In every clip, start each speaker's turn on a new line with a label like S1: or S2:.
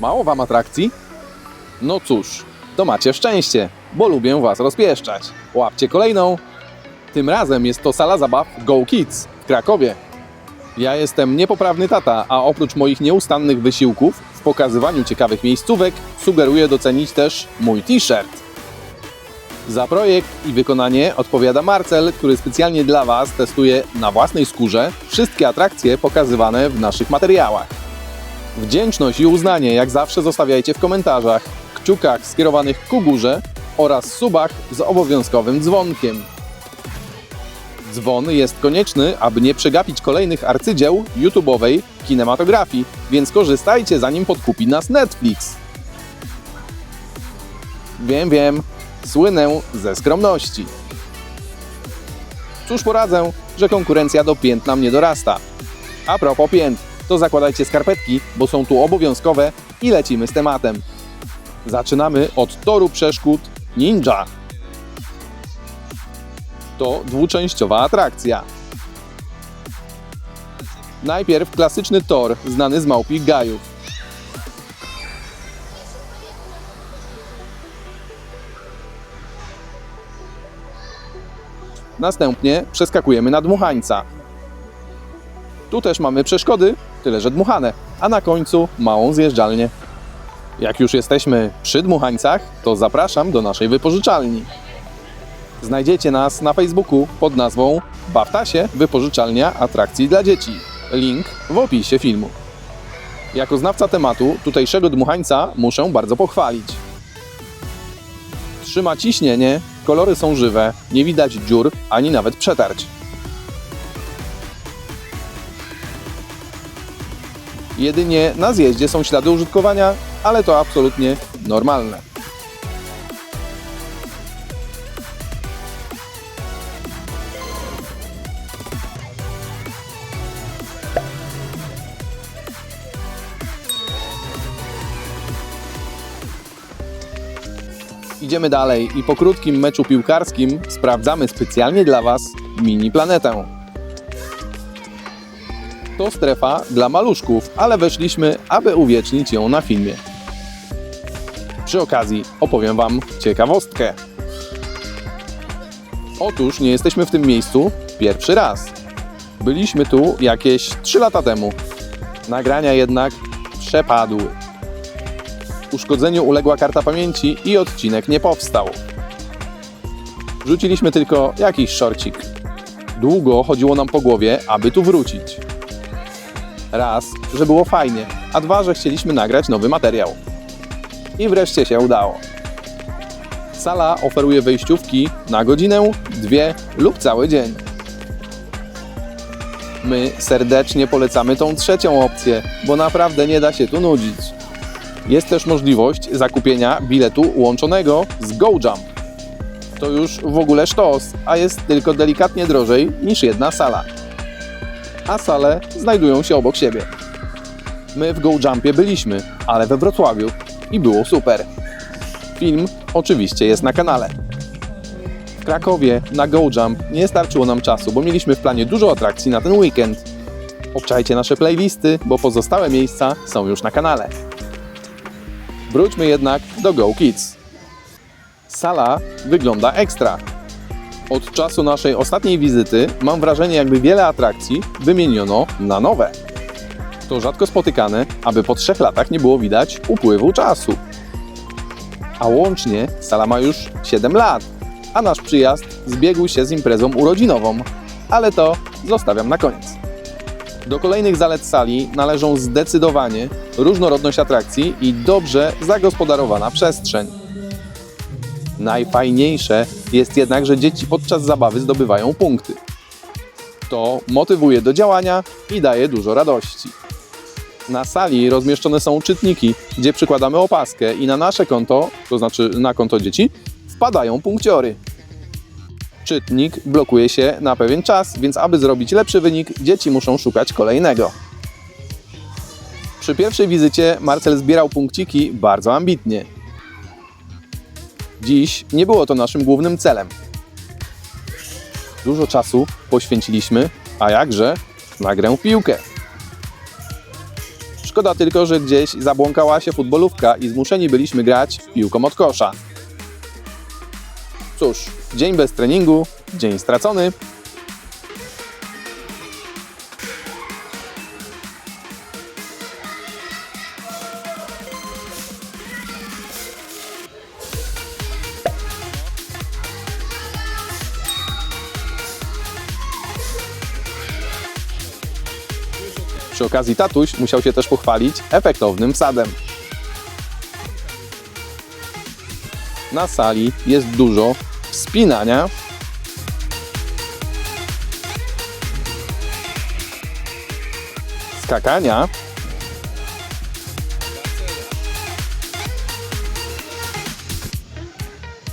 S1: Mało wam atrakcji? No cóż, to macie szczęście, bo lubię was rozpieszczać. Łapcie kolejną. Tym razem jest to sala zabaw Go Kids w Krakowie. Ja jestem niepoprawny tata, a oprócz moich nieustannych wysiłków w pokazywaniu ciekawych miejscówek, sugeruję docenić też mój t-shirt. Za projekt i wykonanie odpowiada Marcel, który specjalnie dla Was testuje na własnej skórze wszystkie atrakcje pokazywane w naszych materiałach. Wdzięczność i uznanie jak zawsze zostawiajcie w komentarzach, kciukach skierowanych ku górze oraz subach z obowiązkowym dzwonkiem. Dzwon jest konieczny, aby nie przegapić kolejnych arcydzieł YouTube'owej kinematografii, więc korzystajcie zanim podkupi nas Netflix. Wiem, wiem, słynę ze skromności. Cóż poradzę, że konkurencja do piętna mnie dorasta. A propos pięt, to zakładajcie skarpetki, bo są tu obowiązkowe i lecimy z tematem. Zaczynamy od toru przeszkód Ninja. To dwuczęściowa atrakcja. Najpierw klasyczny tor, znany z małpich gajów. Następnie przeskakujemy na dmuchańca. Tu też mamy przeszkody, tyle że dmuchane, a na końcu małą zjeżdżalnię. Jak już jesteśmy przy dmuchańcach, to zapraszam do naszej wypożyczalni. Znajdziecie nas na Facebooku pod nazwą Bawtasie Wypożyczalnia Atrakcji dla Dzieci. Link w opisie filmu. Jako znawca tematu tutejszego dmuchańca muszę bardzo pochwalić. Trzyma ciśnienie, kolory są żywe, nie widać dziur ani nawet przetarć. Jedynie na zjeździe są ślady użytkowania, ale to absolutnie normalne. Idziemy dalej i po krótkim meczu piłkarskim sprawdzamy specjalnie dla Was mini planetę. To strefa dla maluszków, ale weszliśmy, aby uwiecznić ją na filmie. Przy okazji opowiem Wam ciekawostkę. Otóż nie jesteśmy w tym miejscu pierwszy raz. Byliśmy tu jakieś 3 lata temu. Nagrania jednak przepadły. Uszkodzeniu uległa karta pamięci i odcinek nie powstał. Wrzuciliśmy tylko jakiś szorcik. Długo chodziło nam po głowie, aby tu wrócić. Raz, że było fajnie, a dwa, że chcieliśmy nagrać nowy materiał. I wreszcie się udało. Sala oferuje wejściówki na godzinę, dwie lub cały dzień. My serdecznie polecamy tą trzecią opcję, bo naprawdę nie da się tu nudzić. Jest też możliwość zakupienia biletu łączonego z GoJump. To już w ogóle sztos, a jest tylko delikatnie drożej niż jedna sala. A sale znajdują się obok siebie. My w GoJumpie byliśmy, ale we Wrocławiu i było super. Film oczywiście jest na kanale. W Krakowie na GoJump nie starczyło nam czasu, bo mieliśmy w planie dużo atrakcji na ten weekend. Obczajcie nasze playlisty, bo pozostałe miejsca są już na kanale. Wróćmy jednak do Go Kids. Sala wygląda ekstra. Od czasu naszej ostatniej wizyty mam wrażenie, jakby wiele atrakcji wymieniono na nowe. To rzadko spotykane, aby po trzech latach nie było widać upływu czasu. A łącznie sala ma już 7 lat, a nasz przyjazd zbiegł się z imprezą urodzinową. Ale to zostawiam na koniec. Do kolejnych zalet sali należą zdecydowanie różnorodność atrakcji i dobrze zagospodarowana przestrzeń. Najfajniejsze jest jednak, że dzieci podczas zabawy zdobywają punkty. To motywuje do działania i daje dużo radości. Na sali rozmieszczone są czytniki, gdzie przykładamy opaskę i na nasze konto, to znaczy na konto dzieci, wpadają punkciory. Czytnik blokuje się na pewien czas, więc aby zrobić lepszy wynik, dzieci muszą szukać kolejnego. Przy pierwszej wizycie Marcel zbierał punkciki bardzo ambitnie. Dziś nie było to naszym głównym celem. Dużo czasu poświęciliśmy, a jakże, na grę w piłkę. Szkoda tylko, że gdzieś zabłąkała się futbolówka i zmuszeni byliśmy grać piłką od kosza. Cóż, dzień bez treningu, dzień stracony. Przy okazji tatuś musiał się też pochwalić efektownym sadem. Na sali jest dużo wspinania. Skakania.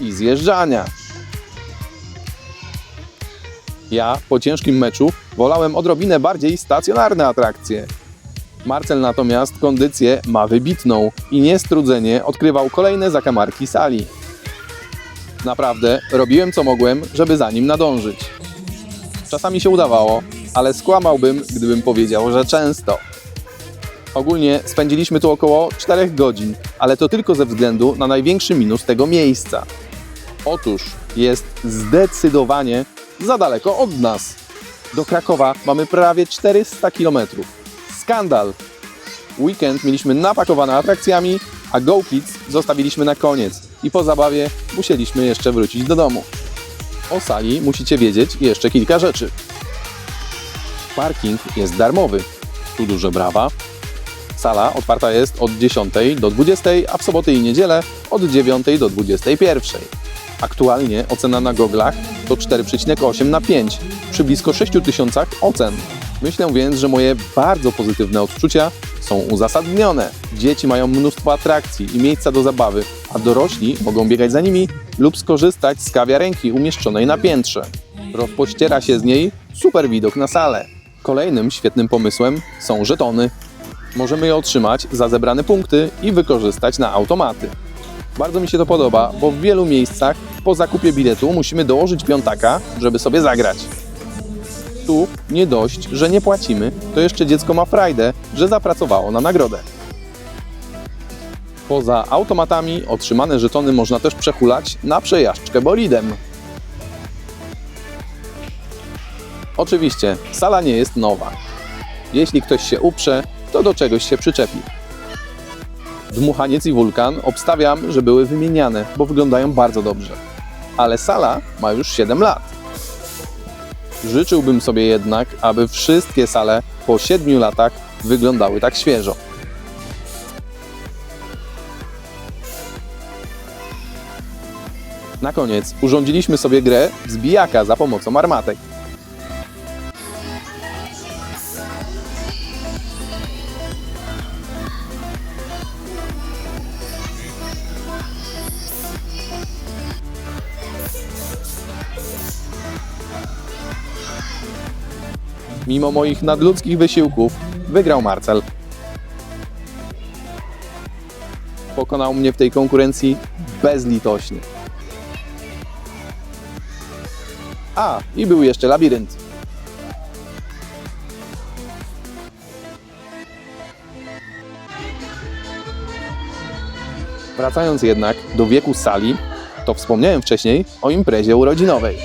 S1: I zjeżdżania. Ja po ciężkim meczu wolałem odrobinę bardziej stacjonarne atrakcje. Marcel natomiast kondycję ma wybitną i niestrudzenie odkrywał kolejne zakamarki sali. Naprawdę robiłem co mogłem, żeby za nim nadążyć. Czasami się udawało, ale skłamałbym, gdybym powiedział, że często. Ogólnie spędziliśmy tu około 4 godzin, ale to tylko ze względu na największy minus tego miejsca. Otóż jest zdecydowanie za daleko od nas. Do Krakowa mamy prawie 400 km. Skandal! Weekend mieliśmy napakowany atrakcjami, a Go Kids zostawiliśmy na koniec i po zabawie musieliśmy jeszcze wrócić do domu. O sali musicie wiedzieć jeszcze kilka rzeczy. Parking jest darmowy. Tu duże brawa. Sala otwarta jest od 10 do 20, a w soboty i niedzielę od 9 do 21. Aktualnie ocena na goglach to 4,8 na 5 przy blisko 6 tysiącach ocen. Myślę więc, że moje bardzo pozytywne odczucia są uzasadnione. Dzieci mają mnóstwo atrakcji i miejsca do zabawy, a dorośli mogą biegać za nimi lub skorzystać z kawiarenki umieszczonej na piętrze. Rozpościera się z niej super widok na salę. Kolejnym świetnym pomysłem są żetony. Możemy je otrzymać za zebrane punkty i wykorzystać na automaty. Bardzo mi się to podoba, bo w wielu miejscach po zakupie biletu musimy dołożyć piątaka, żeby sobie zagrać. Tu nie dość, że nie płacimy, to jeszcze dziecko ma frajdę, że zapracowało na nagrodę. Poza automatami otrzymane żetony można też przehulać na przejażdżkę bolidem. Oczywiście, sala nie jest nowa. Jeśli ktoś się uprze, to do czegoś się przyczepi. Dmuchaniec i wulkan obstawiam, że były wymieniane, bo wyglądają bardzo dobrze. Ale sala ma już 7 lat. Życzyłbym sobie jednak, aby wszystkie sale po 7 latach wyglądały tak świeżo. Na koniec urządziliśmy sobie grę zbijaka za pomocą armatek. Mimo moich nadludzkich wysiłków wygrał Marcel. Pokonał mnie w tej konkurencji bezlitośnie. A, i był jeszcze labirynt. Wracając jednak do wieku sali, to wspomniałem wcześniej o imprezie urodzinowej.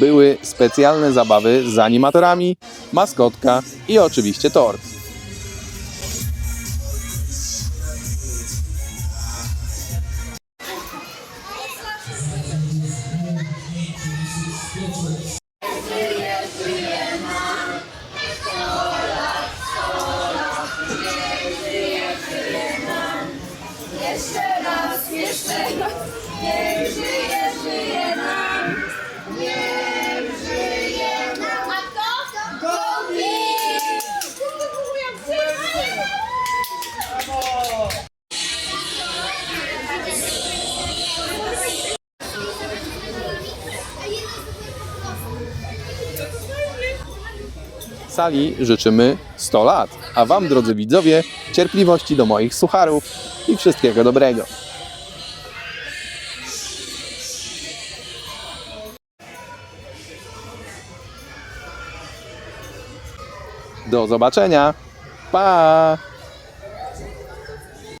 S1: Były specjalne zabawy z animatorami, maskotka i oczywiście tort. sali życzymy 100 lat, a Wam, drodzy widzowie, cierpliwości do moich sucharów i wszystkiego dobrego. Do zobaczenia. Pa!